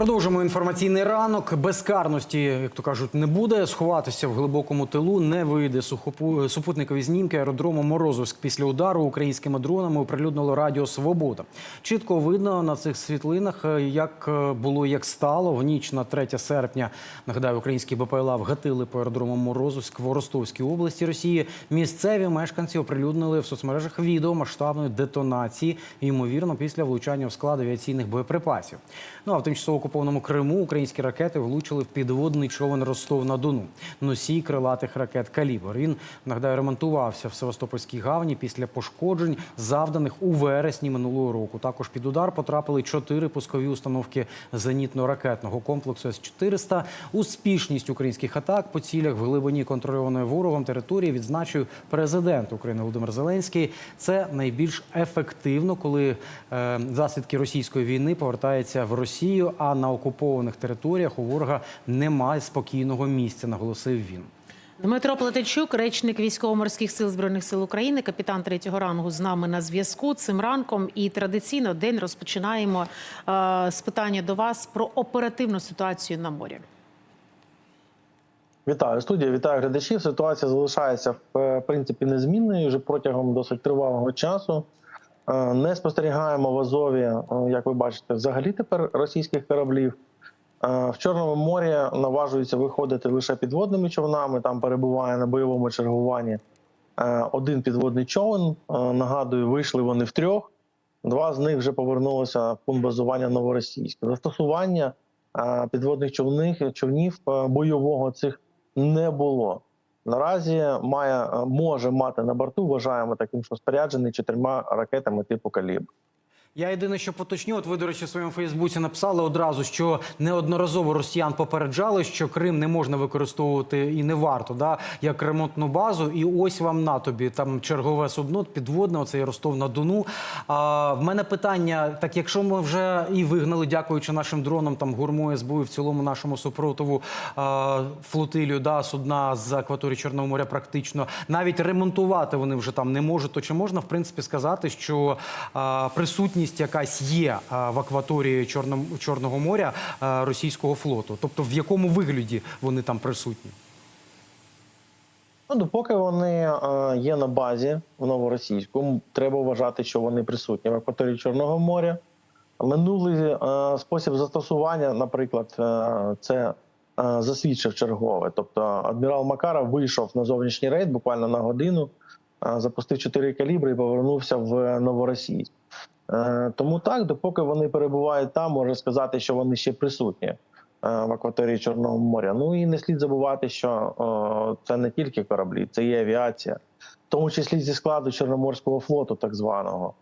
Продовжимо інформаційний ранок. Безкарності, як то кажуть, не буде. Сховатися в глибокому тилу не вийде. Сухопу- Супутникові знімки аеродрому Морозовськ після удару українськими дронами оприлюднило Радіо Свобода. Чітко видно на цих світлинах, е, як е, було, як стало. В ніч на 3 серпня, нагадаю, українські БПЛА вгатили по аеродрому Морозовськ в Ростовській області Росії. Місцеві мешканці оприлюднили в соцмережах відео масштабної детонації, ймовірно, після влучання в склад авіаційних боєприпасів. Ну а в тимчасово окупованому Криму українські ракети влучили в підводний човен Ростов на Дону. Носій крилатих ракет Калібр. Він нагадаю ремонтувався в Севастопольській гавні після пошкоджень, завданих у вересні минулого року. Також під удар потрапили чотири пускові установки зенітно-ракетного комплексу С-400. Успішність українських атак по цілях в глибині контрольованої ворогом території відзначив президент України Володимир Зеленський. Це найбільш ефективно, коли е, засідки російської війни повертаються в Росію, а на окупованих територіях у ворога немає спокійного місця, наголосив він. Дмитро Платичук, речник військово-морських сил збройних сил України, капітан третього рангу з нами на зв'язку цим ранком. І традиційно день розпочинаємо е, з питання до вас про оперативну ситуацію на морі. Вітаю студія, вітаю глядачів. Ситуація залишається в принципі незмінною вже протягом досить тривалого часу. Е, Не спостерігаємо в Азові, е, як ви бачите, взагалі тепер російських кораблів. Е, В Чорному морі наважуються виходити лише підводними човнами. Там перебуває на бойовому чергуванні один підводний човен. Нагадую, вийшли вони втрьох. Два з них вже повернулися в пункт базування новоросійське. Застосування підводних човних човнів бойового цих не було. Наразі має е, може мати на борту, вважаємо таким, що споряджений чотирма ракетами типу калібр. Я єдине, що поточню, от ви, до речі, в своєму Фейсбуці написали одразу, що неодноразово росіян попереджали, що Крим не можна використовувати і не варто, да, як ремонтну базу. І ось вам на тобі там чергове судно підводне, оцей Ростов на Дону. А в мене питання: так, якщо ми вже і вигнали, дякуючи нашим дронам, там гурму СБУ і в цілому нашому супротиву а, флотилію, да, судна з акваторії Чорного моря, практично навіть ремонтувати вони вже там не можуть. То чи можна в принципі сказати, що а, присутність якась є в акваторії Чорного, моря російського флоту? Тобто в якому вигляді вони там присутні? Ну, допоки вони е, є на базі в новоросійську, треба вважати, що вони присутні в акваторії Чорного моря. Минулий е, спосіб застосування, наприклад, е, це е, засвідчив чергове. Тобто адмірал Макаров вийшов на зовнішній рейд буквально на годину, е, запустив чотири калібри і повернувся в новоросійськ. Е, тому так, допоки вони перебувають там, можна сказати, що вони ще присутні е, в акваторії Чорного моря. Ну і не слід забувати, що це не тільки кораблі, це є авіація, в тому числі зі складу Чорноморського флоту, так званого,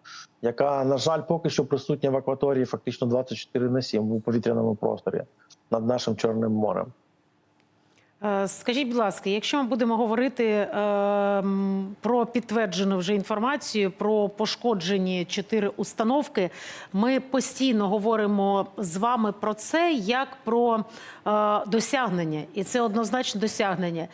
яка, на жаль, поки що присутня в акваторії фактично 24 на 7 у повітряному просторі над нашим Чорним морем. Е, Скажіть, будь ласка, якщо ми будемо говорити е, про підтверджену вже інформацію про пошкоджені чотири установки, ми постійно говоримо з вами про це як про е, досягнення, і це однозначно досягнення.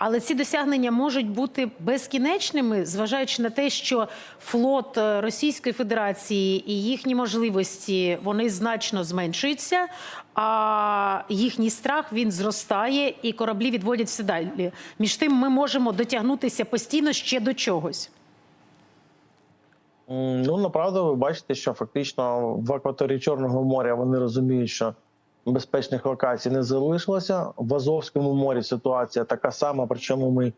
Але ці досягнення можуть бути безкінечними, зважаючи на те, що флот е, Російської Федерації і їхні можливості вони значно зменшуються, а їхній страх він зростає, і кораблі відводять все далі. Між тим, ми можемо дотягнутися постійно ще до чогось. Ну, направду, ви бачите, що фактично в акваторії Чорного моря вони розуміють, що безпечних локацій не залишилося. В Азовському морі ситуація така сама, причому ми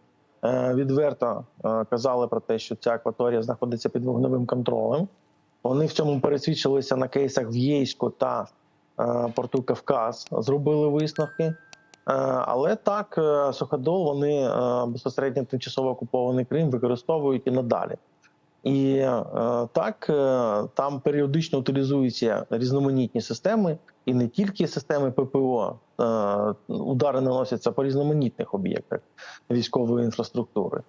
е, відверто е, казали про те, що ця акваторія знаходиться під вогневим контролем. Вони в цьому пересвідчилися на кейсах в Єйську та е, порту Кавказ, зробили висновки. Але так, суходол вони безпосередньо тимчасово окупований Крим використовують і надалі. І е, так е, там періодично утилізуються різноманітні системи, і не тільки системи ППО. Е, удари наносяться по різноманітних об'єктах військової інфраструктури.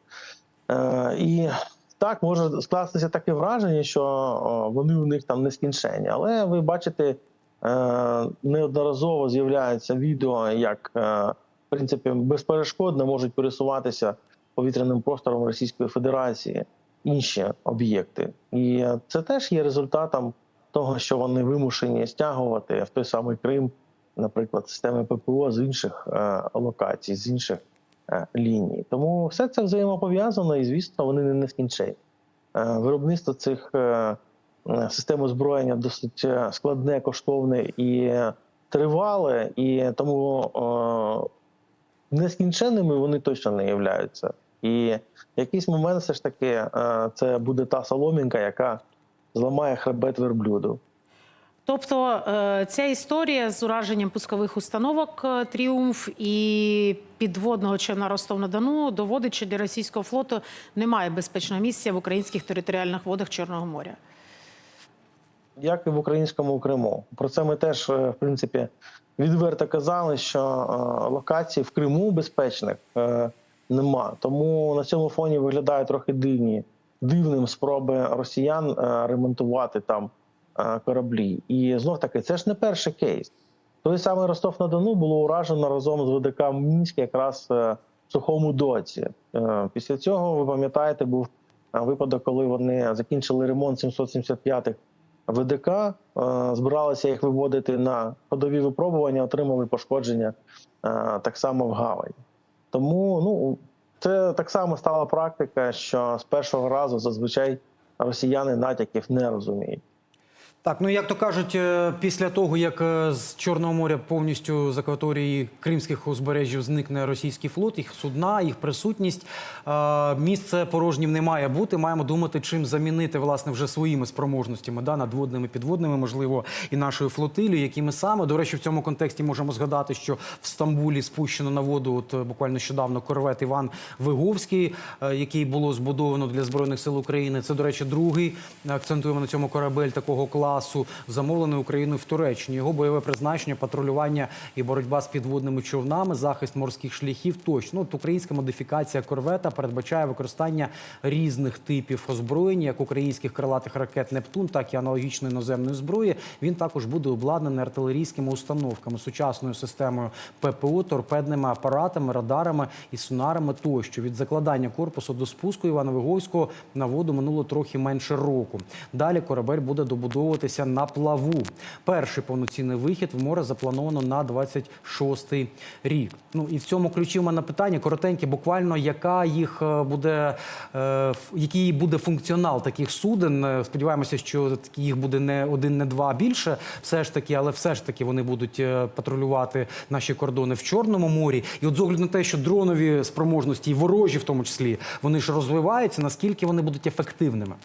Е, і так може скластися таке враження, що о, вони у них там нескінченні. Але ви бачите, е, неодноразово з'являються відео, як е, в принципі безперешкодно можуть пересуватися повітряним простором Російської Федерації інші об'єкти, і це теж є результатом того, що вони вимушені стягувати в той самий Крим наприклад, системи ППО з інших е, локацій, з інших е, ліній. Тому все це взаємопов'язано, і звісно, вони не нескінчені. Е, Виробництво цих систем озброєння досить складне, коштовне і тривале, і тому нескінченними вони точно не являються. І в якийсь момент все ж таки е, це буде та соломінка, яка зламає хребет верблюду. Тобто е, ця історія з ураженням пускових установок е, Тріумф і підводного човна Ростов-на-Дону доводить, що для російського флоту немає безпечного місця в українських територіальних водах Чорного моря. як і в українському Криму. Про це ми теж, в принципі, відверто казали, що локацій в Криму безпечних нема. Тому на цьому фоні виглядає трохи дивні, дивним спроби росіян е, ремонтувати там е, кораблі. І знов таки, це ж не перший кейс. Той самий Ростов на Дону було уражено разом з ВДК Мінськ якраз е, в сухому доці. Після цього, ви пам'ятаєте, був випадок, коли вони закінчили ремонт 775-х ВДК, збиралися їх виводити на ходові випробування, отримали пошкодження так само в гавані. Тому ну, це так само стала практика, що з першого разу зазвичай росіяни натяків не розуміють. Так, ну як то кажуть, е, після того як е, з Чорного моря повністю з акваторії кримських узбережжів зникне російський флот, їх судна, їх присутність, е, місце порожнім не має бути. Маємо думати, чим замінити власне вже своїми спроможностями, да, надводними, підводними, можливо, і нашою флотилією, якими саме до речі, в цьому контексті можемо згадати, що в Стамбулі спущено на воду, от буквально нещодавно корвет Іван Виговський, який було збудовано для збройних сил України. Це, до речі, другий акцентуємо на цьому корабель такого класу, замовлений Україною в Туреччині. Його бойове призначення, патрулювання і боротьба з підводними човнами, захист морських шляхів. Точно От українська модифікація корвета передбачає використання різних типів озброєння, як українських крилатих ракет Нептун, так і аналогічної іноземної зброї. Він також буде обладнаний артилерійськими установками, сучасною системою ППО, торпедними апаратами, радарами і сонарами тощо. Від закладання корпусу до спуску Івана Виговського на воду минуло трохи менше року. Далі корабель буде добудовуватися на плаву. Перший повноцінний вихід в море заплановано на 26-й рік. Ну і в цьому ключі в мене питання коротеньке, буквально яка їх е, буде, е, який буде функціонал таких суден. Е, Сподіваємося, що їх буде не один, не два більше. Все ж таки, але все ж таки вони будуть е, патрулювати наші кордони в Чорному морі. І от з огляду на те, що дронові спроможності і ворожі, в тому числі, вони ж розвиваються, наскільки вони будуть ефективними?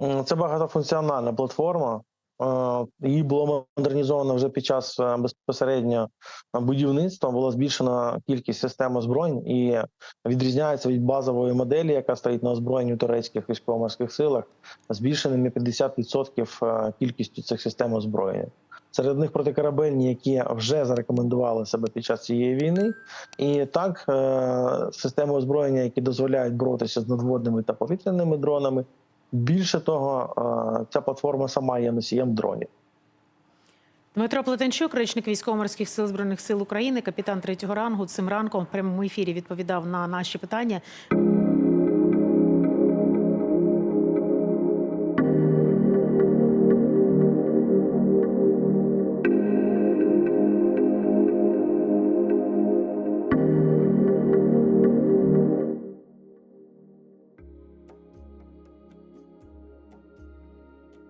Це багатофункціональна платформа. Е, Її було модернізовано вже під час е, безпосередньо будівництва. Була збільшена кількість систем озброєнь і відрізняється від базової моделі, яка стоїть на озброєнні турецьких військово-морських силах, збільшеними 50% е, кількістю цих систем озброєння. Серед них протикорабельні, які вже зарекомендували себе під час цієї війни, і так е, системи озброєння, які дозволяють боротися з надводними та повітряними дронами. Більше того, е, ця платформа сама є носієм дронів. Дмитро Плетенчук, речник військово-морських сил збройних сил України, капітан третього рангу, цим ранком в прямому ефірі відповідав на наші питання.